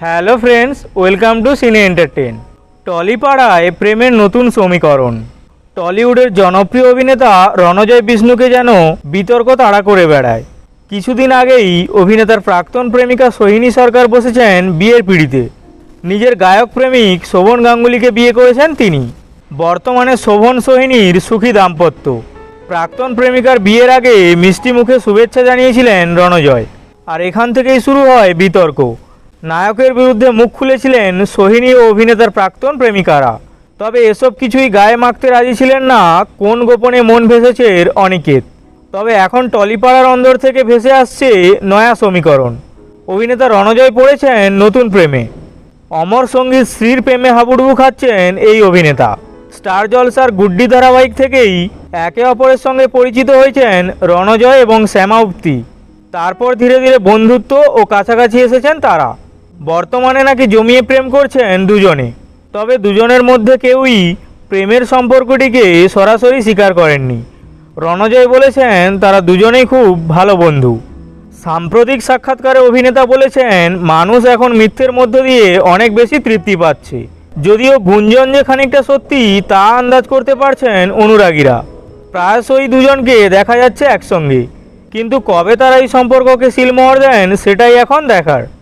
Hello friends, welcome to cine entertain টলিপাড়ায় প্রেমের নতুন সমীকরণ। টলিউডের জনপ্রিয় অভিনেতা রণজয় বিষ্ণুকে যেন বিতর্ক তাড়া করে বেড়ায়। কিছুদিন আগেই অভিনেতার প্রাক্তন প্রেমিকা সোহিনী সরকার বসেছেন বিয়ের পিড়িতে। নিজের গায়ক প্রেমিক শোভন গাঙ্গুলিকে বিয়ে করেছেন তিনি। বর্তমানে শোভন সোহিনীর সুখী দাম্পত্য। প্রাক্তন প্রেমিকার বিয়ের আগে মিষ্টি মুখে শুভেচ্ছা জানিয়েছিলেন রণজয়। আর এখান থেকেই শুরু হয় বিতর্ক। নায়কের বিরুদ্ধে মুখ খুলেছিলেন সোহিনী ও অভিনেতার প্রাক্তন প্রেমিকারা। তবে এসব কিছুই গায়ে মাখতে রাজি ছিলেন না কোন গোপনে মন ভেসেছে এর অনিকেত। তবে এখন টলিপাড়ার অন্দর থেকে ভেসে আসছে নয়া সমীকরণ। অভিনেতা রণজয় পড়েছেন নতুন প্রেমে। অমর সংগীত স্ত্রীর প্রেমে হাবুডুবু খাচ্ছেন এই অভিনেতা। স্টার জলসার গুড্ডি ধারাবাহিক থেকেই একে অপরের সঙ্গে পরিচিত হয়েছেন রণজয় এবং শ্যামাউক্তি তারপর ধীরে ধীরে বন্ধুত্ব ও কাছাকাছি এসেছেন তারা। বর্তমানে নাকি জমিয়ে প্রেম করছেন দুজনে। তবে দুজনের মধ্যে কেউই প্রেমের সম্পর্কটিকে সরাসরি স্বীকার করেননি। রণজয় বলেছেন, তারা দুজনেই খুব ভালো বন্ধু। সাম্প্রতিক সাক্ষাৎকারে অভিনেতা বলেছেন, মানুষ এখন মিথ্যের মধ্য দিয়ে অনেক বেশি তৃপ্তি পাচ্ছে। যদিও গুঞ্জন যে খানিকটা সত্যি, তা আন্দাজ করতে পারছেন অনুরাগীরা। প্রায়শই দুজনকে দেখা যাচ্ছে একসঙ্গে। কিন্তু কবে তারা এই সম্পর্ককে সিলমোহর দেন, সেটাই এখন দেখার।